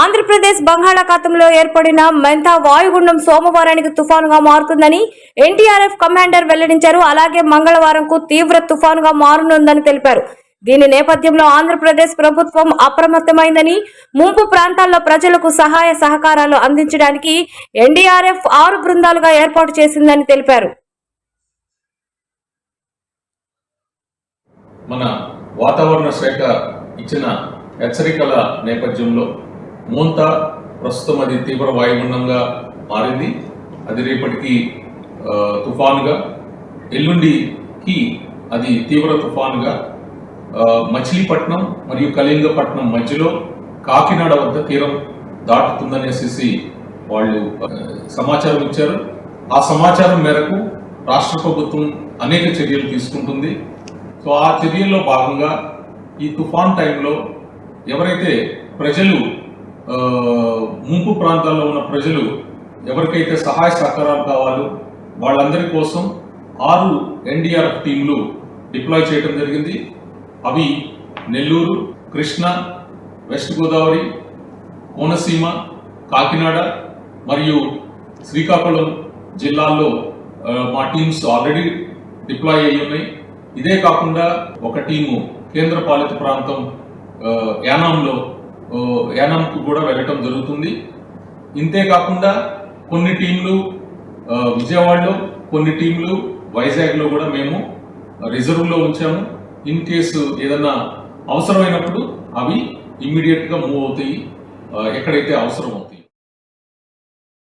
ఆంధ్రప్రదేశ్ బంగాళాఖాతంలో ఏర్పడిన మెంతా వాయుగుండం సోమవారానికి తుఫానుగా మారుతుందని ఎన్టీఆర్ఎఫ్ కమాండర్ వెల్లడించారు. అలాగే మంగళవారంకు తీవ్ర తుఫానుగా మారనుందని తెలిపారు. దీని నేపథ్యంలో ఆంధ్రప్రదేశ్ ప్రభుత్వం అప్రమత్తమైందని ముంపు ప్రాంతాల్లో ప్రజలకు సహాయ సహకారాలు అందించడానికి ఎన్డీఆర్ఎఫ్ ఆరు బృందాలుగా ఏర్పాటు చేసిందని తెలిపారు. మన వాతావరణ శాఖ ఇచ్చిన హెచ్చరికల నేపథ్యంలో మోంతా ప్రస్తుతం అది తీవ్ర వాయుగుండంగా మారింది. అది రేపటికి తుఫాన్గా ఎల్లుండికి అది తీవ్ర తుఫాన్గా మచిలీపట్నం మరియు కళింగపట్నం మధ్యలో కాకినాడ వద్ద తీరం దాటుతుందనేసి వాళ్ళు సమాచారం ఇచ్చారు. ఆ సమాచారం మేరకు రాష్ట్ర ప్రభుత్వం అనేక చర్యలు తీసుకుంటుంది. సో ఆ చర్యల్లో భాగంగా ఈ తుఫాన్ టైంలో ఎవరైతే ప్రజలు ముంపు ప్రాంతాల్లో ఉన్న ప్రజలు ఎవరికైతే సహాయ సహకారాలు కావాలో వాళ్ళందరి కోసం ఆరు ఎన్డీఆర్ఎఫ్ టీంలు డిప్లాయ్ చేయడం జరిగింది. అవి నెల్లూరు కృష్ణా వెస్ట్ గోదావరి కోనసీమ కాకినాడ మరియు శ్రీకాకుళం జిల్లాల్లో మా టీమ్స్ ఆల్రెడీ డిప్లాయ్ అయ్యి ఉన్నాయి. ఇదే కాకుండా ఒక టీము కేంద్ర పాలిత ప్రాంతం యానాంలో యానంకు కూడా వెళ్ళటం జరుగుతుంది. ఇంతే కాకుండా కొన్ని టీంలు విజయవాడలో కొన్ని టీంలు వైజాగ్లో కూడా మేము రిజర్వ్లో ఉంచాము. ఇన్ కేసు ఏదన్నా అవసరమైనప్పుడు అవి ఇమ్మీడియట్గా మూవ్ అవుతాయి. ఎక్కడైతే అవసరం అవుతాయి.